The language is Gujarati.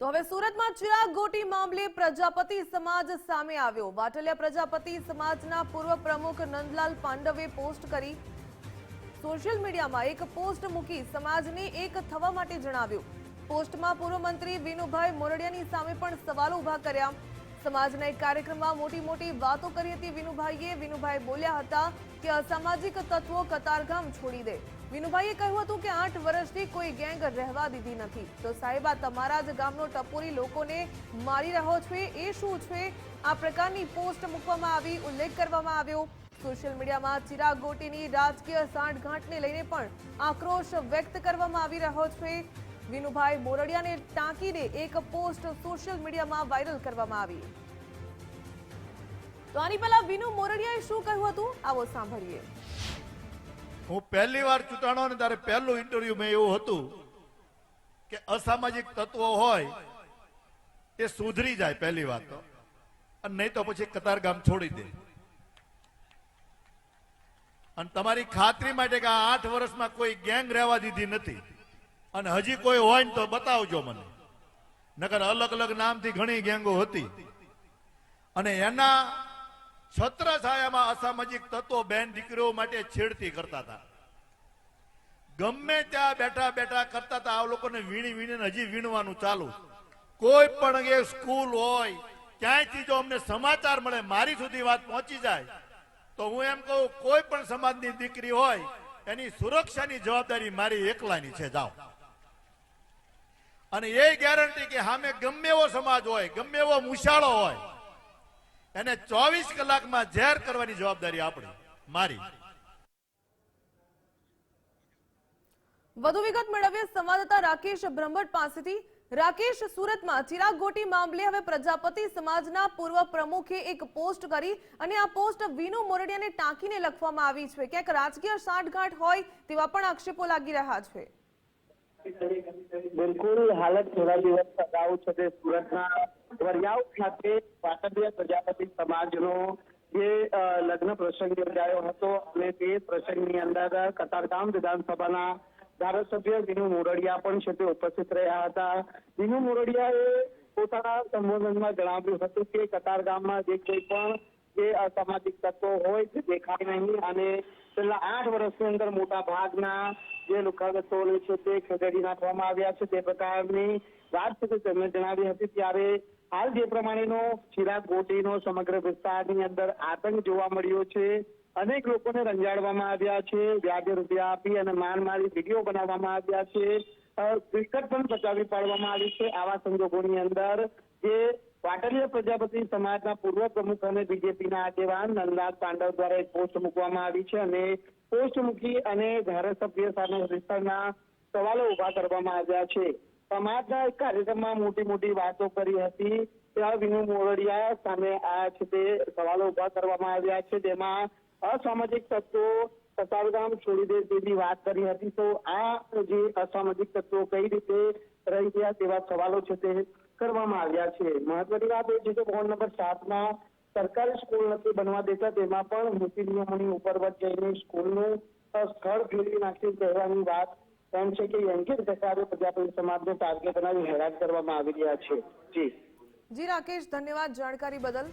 તો હવે સુરતમાં ચિરાગ ગોટી મામલે પ્રજાપતિ સમાજ સામે આવ્યો. વાટલિયા પ્રજાપતિ સમાજના પૂર્વ પ્રમુખ નંદલાલ પાંડવે પોસ્ટ કરી સોશિયલ મીડિયામાં એક પોસ્ટ મૂકી સમાજને એક થવા માટે જણાવ્યું. પોસ્ટમાં પૂર્વ મંત્રી વિનુભાઈ મોરડિયાની સામે પણ સવાલો ઊભા કર્યા. સમાજના એક કાર્યક્રમમાં મોટી મોટી વાતો કરી હતી વિનુભાઈએ. વિનુભાઈ બોલ્યા હતા કે અસામાજિક તત્વો કતારગામ છોડી દે. વિનુભાઈએ કહ્યું હતું કે આઠ વર્ષથી કોઈ ગેંગ રહેવા દીધી નથી. તો સાહેબ તમારા જ ગામનો ટપોરી લોકોને મારી રહ્યો છે. એ શું છે? આ પ્રકારની પોસ્ટ મૂકવામાં આવી, ઉલ્લેખ કરવામાં આવ્યો. સોશિયલ મીડિયામાં ચિરાગ ગોટીની રાજકીય સાંઠગાંઠને લઈને પણ આક્રોશ વ્યક્ત કરવામાં આવી રહ્યો છે. વિનુભાઈ મોરડિયાને ટાંકીને એક પોસ્ટ સોશિયલ મીડિયામાં વાયરલ કરવામાં આવી. તો આની પહેલા વિનુ મોરડિયાએ શું કહ્યું હતું? આવો સાંભળીએ. હું પહેલી વાર ચૂંટાણો ને ત્યારે પહેલું ઇન્ટરવ્યુ મેં એવું હતું કે અસામાજિક તત્વો હોય એ સુધરી જાય પહેલી વાત તો. અને નહીં તો પછી કતાર ગામ છોડી દે. અને તમારી ખાતરી માટે કે આ આઠ વર્ષમાં કોઈ ગેંગ રહેવા દીધી નથી. અને હજી કોઈ હોય ને તો બતાવજો મને. નકર અલગ અલગ નામથી ઘણી ગેંગો હતી. અને એના છત્ર છાયામાં અસામાજિક તત્વો બેન દીકરીઓ માટે છેડતી કરતા હતા. ગમે ત્યાં બેઠા બેઠા કરતા હતા, આ લોકોને વીણી વીણીને હજી વીણવાનું ચાલુ. કોઈ પણ એ સ્કૂલ હોય, ક્યાંયથી જો અમને સમાચાર મળે, મારી સુધી વાત પહોંચી જાય, તો હું એમ કહું, કોઈ પણ સમાજની દીકરી હોય, એની સુરક્ષાની જવાબદારી મારી એકલાની છે, જાઓ. અને એ ગેરંટી કે સામે ગમે એવો સમાજ હોય, ગમે એવો મુશાળો હોય એને ચોવીસ કલાકમાં ઝેર કરવાની જવાબદારી આપણી. મારી. વધુ વિગત મેળવીએ સંવાદદાતા રાકેશ બ્રહ્મટ પાસેથી. રાકેશ, સુરતમાં ચિરાગ ગોટી મામલે હવે પ્રજાપતિ સમાજના પૂર્વ પ્રમુખે એક પોસ્ટ કરી અને આ પોસ્ટ વિનુ મોરડિયાને ટાંકીને લખવામાં આવી છે. ક્યાંક રાજકીય સાંઠગાંઠ હોય તેવા પણ આક્ષેપો લાગી રહ્યા છે. બિલકુલ હાલત થોડા દિવસ અગાઉ છે તે સુરતના વરિયાવ ખાતે વાસદીય પ્રજાપતિ સમાજનો જે લગ્ન પ્રસંગ યોજાયો હતો અને તે પ્રસંગની અંદર કતારગામ વિધાનસભાના ધારાસભ્ય વિનુ મોરડિયા પણ છે તે ઉપસ્થિત રહ્યા હતા. વિનુ મોરડિયાએ પોતાના સંબોધનમાં જણાવ્યું હતું કે કતારગામમાં જે કોઈ પણ જે અસામાજિક તત્વો હોય તે દેખાય નહીં અને છેલ્લા આઠ વર્ષની અંદર મોટા ભાગના જે લુખાગતોને છે તે ખસેડી નાખવામાં આવ્યા છે. તે પ્રકારની વાત તેમણે જણાવી હતી ત્યારે હાલ જે પ્રમાણેનો ચિરાગ ગોટીનો સમગ્ર વિસ્તારની અંદર આતંક જોવા મળ્યો છે. અનેક લોકોને રંજાડવામાં આવ્યા છે. વ્યાજે રૂપિયા આપી અને માર મારી વીડિયો બનાવવામાં આવ્યા છે. પણ બચાવી પાડવામાં આવી છે. આવા સંજોગોની અંદર જે વાટલીય પ્રજાપતિ સમાજના પૂર્વ પ્રમુખ અને બીજેપીના આગેવાન નંદલાલ પાંડવ દ્વારા એક પોસ્ટ મૂકવામાં આવી છે અને પોસ્ટ મૂકી અને ધારાસભ્ય સામે વિસ્તારના સવાલો ઊભા કરવામાં આવ્યા છે. સમાજના એક કાર્યક્રમમાં મોટી મોટી વાતો કરી હતી. ત્યાં વિનુ મોરડિયા સામે આ છે તે સવાલો ઊભા કરવામાં આવ્યા છે. તેમાં અસામાજિક તત્વો કતારગામ છોડી દે તેવી વાત કરી હતી. તો આ જે અસામાજિક તત્વો કઈ રીતે રહી ગયા તેવા સવાલો છે તે કરવામાં આવ્યા છે. મહત્વની વાત એ છે કે વોર્ડ નંબર સાતમાં સરકારી સ્કૂલ નથી બનવા દેતા, તેમાં પણ નીતિ નિયમોની ઉપરવટ જઈને સ્કૂલનું સ્થળ ફેરવી નાખ્યું કહેવાની વાત એમ છે કે યંકિત પ્રકારે પ્રજાપતિ સમાજને ટાર્ગેટ બનાવી હેરાન કરવામાં આવી રહ્યા છે. જી. જી, રાકેશ, ધન્યવાદ જાણકારી બદલ.